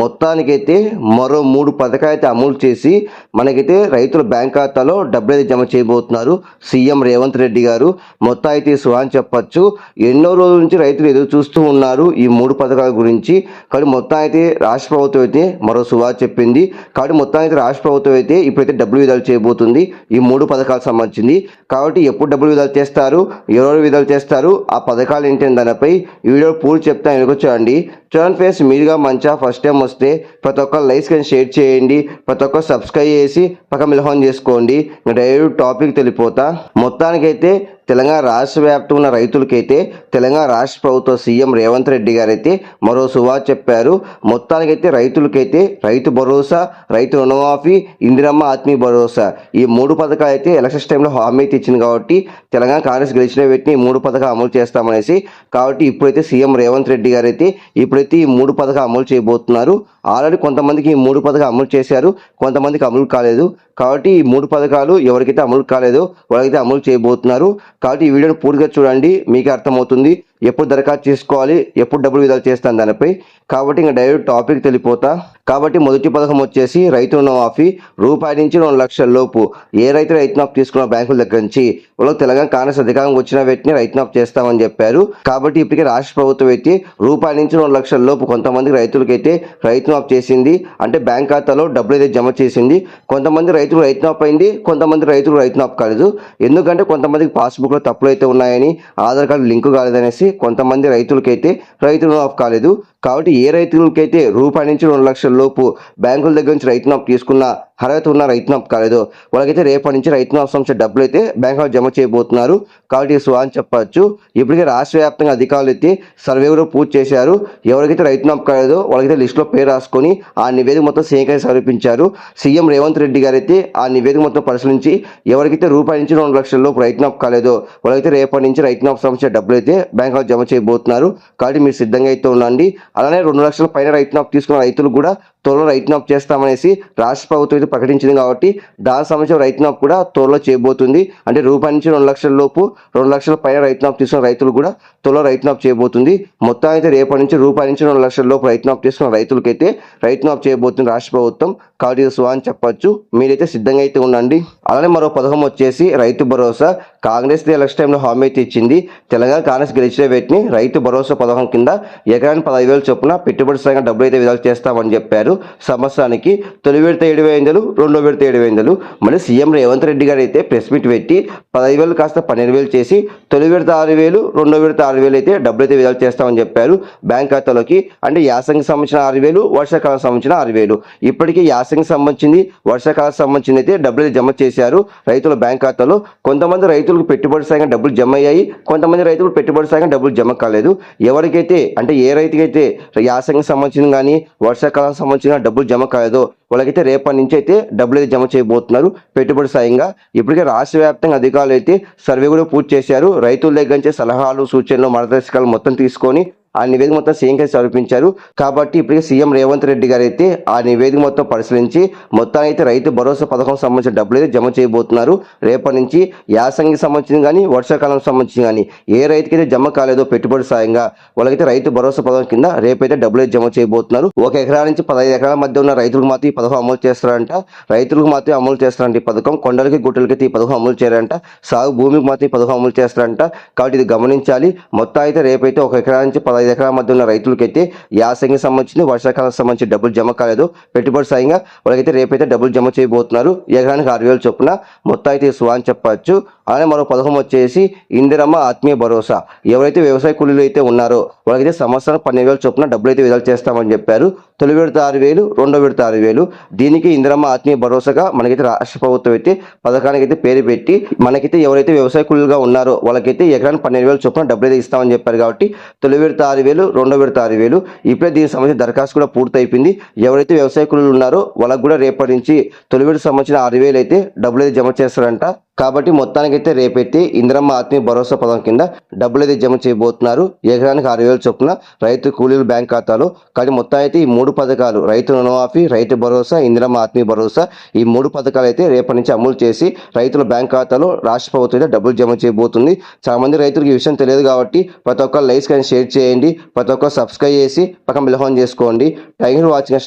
మొత్తానికైతే మరో మూడు పథకాలు అయితే అమలు చేసి మనకైతే రైతుల బ్యాంక్ ఖాతాలో డబ్బులు అయితే జమ చేయబోతున్నారు. సీఎం రేవంత్ రెడ్డి గారు మొత్తం అయితే సుహాన్ అని చెప్పచ్చు. ఎన్నో రోజుల నుంచి రైతులు ఎదురు చూస్తూ ఉన్నారు ఈ మూడు పథకాల గురించి. కానీ మొత్తం అయితే రాష్ట్ర ప్రభుత్వం అయితే మరో సువా చెప్పింది. కాబట్టి మొత్తం అయితే రాష్ట్ర ప్రభుత్వం అయితే ఇప్పుడైతే డబ్బులు విడుదల చేయబోతుంది. ఈ మూడు పథకాలకు సంబంధించింది. కాబట్టి ఎప్పుడు డబ్బులు విధాలు చేస్తారు? ఎవరెవరు విడుదల చేస్తారు? ఆ పథకాలు ఏంటి దానిపై ఈ వీడియో పూర్తి చెప్తాను. వెనుక చూడండి చూడండి ఫేస్ మీరుగా మంచిగా ఫస్ట్ టైం వస్తే ప్రతి ఒక్కరు లైక్స్ కానీ షేర్ చేయండి ప్రతి ఒక్కరు సబ్స్క్రైబ్ చేసి పక్క మిలహం చేసుకోండి. డైరెక్ట్ టాపిక్ తెలిపోతా. మొత్తానికైతే తెలంగాణ రాష్ట్ర వ్యాప్తంగా ఉన్న రైతులకైతే తెలంగాణ రాష్ట్ర ప్రభుత్వ సీఎం రేవంత్ రెడ్డి గారైతే మరో సువా చెప్పారు. మొత్తానికైతే రైతులకైతే రైతు భరోసా రైతు రుణమాఫీ ఇందిరమ్మ ఆత్మీయ భరోసా ఈ మూడు పథకాలు అయితే ఎలక్షన్స్ టైంలో హామీ అయితే ఇచ్చింది కాబట్టి తెలంగాణ కాంగ్రెస్ గెలిచిన వ్యక్తిని ఈ మూడు పథకాలు అమలు చేస్తామనేసి కాబట్టి ఇప్పుడైతే సీఎం రేవంత్ రెడ్డి గారైతే ఇప్పుడైతే ఈ మూడు పథకాలు అమలు చేయబోతున్నారు. ఆల్రెడీ కొంతమందికి ఈ మూడు పథకాలు అమలు చేశారు. కొంతమందికి అమలు కాలేదు. కాబట్టి ఈ మూడు పథకాలు ఎవరికైతే అమలు కాలేదో వాళ్ళకైతే అమలు చేయబోతున్నారు. కాబట్టి ఈ వీడియోను పూర్తిగా చూడండి మీకు అర్థమవుతుంది. ఎప్పుడు దరఖాస్తు చేసుకోవాలి ఎప్పుడు డబ్బులు విధాలు చేస్తాను దానిపై. కాబట్టి ఇంకా డైరెక్ట్ టాపిక్ తెలిపోతా. కాబట్టి మొదటి పథకం వచ్చేసి రైతు రుణమాఫీ రూపాయి నుంచి రెండు లక్షల లోపు. ఏ రైతు రైతు మాఫ్ తీసుకున్న బ్యాంకుల దగ్గర నుంచి? వాళ్ళకి తెలంగాణ కాంగ్రెస్ అధికారం వచ్చిన వ్యక్తిని రైతు మాఫ్ చేస్తామని చెప్పారు. కాబట్టి ఇప్పటికే రాష్ట్ర ప్రభుత్వం అయితే రూపాయి నుంచి రెండు లక్షల లోపు కొంతమంది రైతులకైతే రైతు మాఫ్ చేసింది. అంటే బ్యాంక్ ఖాతాలో డబ్బులు అయితే జమ చేసింది. కొంతమంది రైతులు రైతు మాఫ్ అయింది కొంతమంది రైతులు రైతు మాఫ్ కాలేదు. ఎందుకంటే కొంతమందికి పాస్బుక్లో తప్పులు అయితే ఉన్నాయని ఆధార్ కార్డు లింకు కాలేదనేసి కొంతమంది రైతులకైతే రైతులు రుణమాఫ్ కాలేదు. కాబట్టి ఏ రైతులకైతే రూపాయి నుంచి రెండు లక్షల లోపు బ్యాంకుల దగ్గర నుంచి రైతు మాఫ్ తీసుకున్న అర్హత ఉన్న రైతు మాఫ్ కాలేదు వాళ్ళకైతే రేపటి నుంచి రైతు మాఫ్ సంస్థ డబ్బులు అయితే బ్యాంకులో జమ చేయబోతున్నారు. కాబట్టి సో అని చెప్పచ్చు. ఇప్పటికే రాష్ట్ర వ్యాప్తంగా అధికారులు అయితే సర్వే కూడా పూర్తి చేశారు. ఎవరికైతే రైతు మాఫ్ కాలేదో వాళ్ళకైతే లిస్టులో పేరు రాసుకొని ఆ నివేదిక మొత్తం సీఎంకి సమర్పించారు. సీఎం రేవంత్ రెడ్డి గారు అయితే ఆ నివేదిక మొత్తం పరిశీలించి ఎవరికైతే రూపాయి నుంచి రెండు లక్షల లోపు రైతు మాఫ్ కాలేదో వాళ్ళకైతే రేపటి నుంచి రైతు మాఫ్ సంస్థ డబ్బులు అయితే బ్యాంకులో జమ చేయబోతున్నారు. కాబట్టి మీరు సిద్ధంగా అయితే ఉండండి. అలానే రెండు లక్షల పైన రైతు మాఫ్ తీసుకున్న రైతులు కూడా త్వరలో రైతు మాఫ్ చేస్తామనేసి రాష్ట్ర ప్రభుత్వం అయితే ప్రకటించింది కాబట్టి దాని సంబంధించిన రైతు మాఫ్ కూడా త్వరలో చేయబోతుంది. అంటే రూపాయి నుంచి రెండు లక్షల లోపు రెండు లక్షల పైన రైతు మాఫ్ తీసుకున్న రైతులు కూడా త్వరలో రైతు మాఫ్ చేయబోతుంది. మొత్తం అయితే రేపటి నుంచి రూపాయి నుంచి రెండు లక్షల లోపు రైతు మాఫ్ తీసుకున్న రైతులకైతే రైతు మాఫ్ చేయబోతుంది రాష్ట్ర ప్రభుత్వం. కాబట్టి స్వా అని చెప్పొచ్చు. మీరైతే సిద్ధంగా అయితే ఉండండి. అలానే మరో పథకం వచ్చేసి రైతు భరోసా. కాంగ్రెస్ ఎలక్షన్ టైంలో హామీ అయితే ఇచ్చింది తెలంగాణ కాంగ్రెస్ గెలిచిన వ్యక్తిని రైతు భరోసా పథకం కింద ఎకరానికి పదహైదు వేలు చొప్పున పెట్టుబడి సంఘం డబ్బులు అయితే విడుదల చేస్తామని చెప్పారు. సంవత్సరానికి తొలి విడత ఏడు వేలు రెండో విడత ఏడు వేలు మళ్ళీ సీఎం రేవంత్ రెడ్డి గారు అయితే ప్రెస్ మీట్ పెట్టి పదహైదు వేలు కాస్త పన్నెండు వేలు చేసి తొలి విడత ఆరు వేలు రెండో విడత ఆరు వేలు అయితే డబ్బులు అయితే విడుదల చేస్తామని చెప్పారు. బ్యాంక్ ఖాతాలోకి అంటే యాసంగి సంబంధించిన ఆరు వేలు వర్షాకాలం సంబంధించిన ఆరు వేలు ఇప్పటికీ యాసంగి సంబంధించింది వర్షాకాలం సంబంధించింది అయితే డబ్బులు అయితే జమ చేశారు. రైతుల బ్యాంక్ ఖాతాలో కొంతమంది రైతులకు పెట్టుబడి సాయంగా డబ్బులు జమ అయ్యాయి. కొంతమంది రైతులు పెట్టుబడి సాయంగా డబ్బులు జమ కాలేదు. ఎవరికైతే అంటే ఏ రైతుకైతే యాసంగి సంబంధించిన కానీ వర్షాకాలం సంబంధించిన డబ్బులు జమ కాలేదో వాళ్ళకైతే రేపటి నుంచి అయితే డబ్బులు అయితే జమ చేయబోతున్నారు పెట్టుబడి సాయంగా. ఇప్పటికే రాష్ట్ర వ్యాప్తంగా అధికారులు అయితే సర్వే కూడా పూర్తి చేశారు. రైతుల దగ్గర నుంచి సలహాలు సూచనలు మార్గదర్శకాలు మొత్తం తీసుకొని ఆ నివేదిక మొత్తం సీఎం సీఎంకి సమర్పించారు. కాబట్టి ఇప్పటికే సీఎం రేవంత్ రెడ్డి గారు అయితే ఆ నివేదిక మొత్తం పరిశీలించి మొత్తాన్ని అయితే రైతు భరోసా పథకం సంబంధించిన డబ్బులు అయితే జమ చేయబోతున్నారు. రేపటి నుంచి యాసంగికి సంబంధించిన కానీ వర్షాకాలం సంబంధించిన కానీ ఏ రైతుకైతే జమ కాలేదో పెట్టుబడి సాయంగా వాళ్ళకైతే రైతు భరోసా పథకం కింద రేపైతే డబ్బులు అయితే జమ చేయబోతున్నారు. ఒక ఎకరా నుంచి పదహైదు ఎకరాల మధ్య ఉన్న రైతులకు మాత్రం ఈ పథకం అమలు చేస్తారంట. రైతులకు మాత్రం అమలు చేస్తారంట ఈ పథకం. కొండలకి గుట్టలకి ఈ పథకం అమలు చేయారంట. సాగు భూమికి మాత్రం ఈ పథకం అమలు చేస్తారంట. కాబట్టి ఇది గమనించాలి. మొత్తం అయితే రేపైతే ఒక ఎకరా నుంచి పదహైదు ఎకరాల మధ్య ఉన్న రైతులకైతే యాసంగి సంబంధించి వర్షాకాలం సంబంధించి డబ్బులు జమ కాలేదు. పెట్టుబడి సాయంగా వాళ్ళకైతే రేపైతే డబ్బులు జమ చేయబోతున్నారు. ఎకరానికి ఆరు వేలు చొప్పున మొత్తం అయితే సువా అని చెప్పచ్చు. అలానే మరో పథకం వచ్చేసి ఇందిరమ్మ ఆత్మీయ భరోసా. ఎవరైతే వ్యవసాయ కూలీలు అయితే ఉన్నారో వాళ్ళకైతే సంవత్సరం పన్నెండు వేలు చొప్పున డబ్బులు అయితే విడుదల చేస్తామని చెప్పారు. తొలి విడత ఆరు వేలు రెండో విడత ఆరు వేలు. దీనికి ఇందిరమ్మ ఆత్మీయ భరోసాగా మనకైతే రాష్ట్ర ప్రభుత్వం అయితే పథకానికి అయితే పేరు పెట్టి మనకైతే ఎవరైతే వ్యవసాయ కూలీలుగా ఉన్నారో వాళ్ళకైతే ఎకరానికి పన్నెండు వేలు చొప్పున డబ్బులు అయితే ఇస్తామని చెప్పారు కాబట్టి తొలి విడత ఆరు వేలు రెండో విడత ఆరు వేలు. ఇప్పుడే దీనికి సంబంధించిన దరఖాస్తు కూడా పూర్తయిపోయింది. ఎవరైతే వ్యవసాయ కూలీలు ఉన్నారో వాళ్ళకు కూడా రేపటి నుంచి తొలి విడత సంబంధించిన ఆరు వేలు అయితే డబ్బులు అయితే జమ చేస్తారంట. కాబట్టి మొత్తానికైతే రేపైతే ఇంద్రమ్మ ఆత్మీయ భరోసా పథకం కింద డబ్బులు అయితే జమ చేయబోతున్నారు. ఎకరానికి ఆరు వేల చొప్పున రైతు కూలీల బ్యాంక్ ఖాతాలో. కానీ మొత్తం అయితే ఈ మూడు పథకాలు రైతు రుణమాఫీ రైతు భరోసా ఇంద్రమ్మ ఆత్మీయ భరోసా ఈ మూడు పథకాలు అయితే రేపటి నుంచి అమలు చేసి రైతుల బ్యాంక్ ఖాతాలో రాష్ట్ర ప్రభుత్వం అయితే డబ్బులు జమ చేయబోతుంది. చాలా మంది రైతులకు ఈ విషయం తెలియదు కాబట్టి ప్రతి ఒక్కరు లైక్స్ కానీ షేర్ చేయండి. ప్రతి ఒక్కరు సబ్స్క్రైబ్ చేసి పక్కన బిల్హోన్ చేసుకోండి. Thank you watching.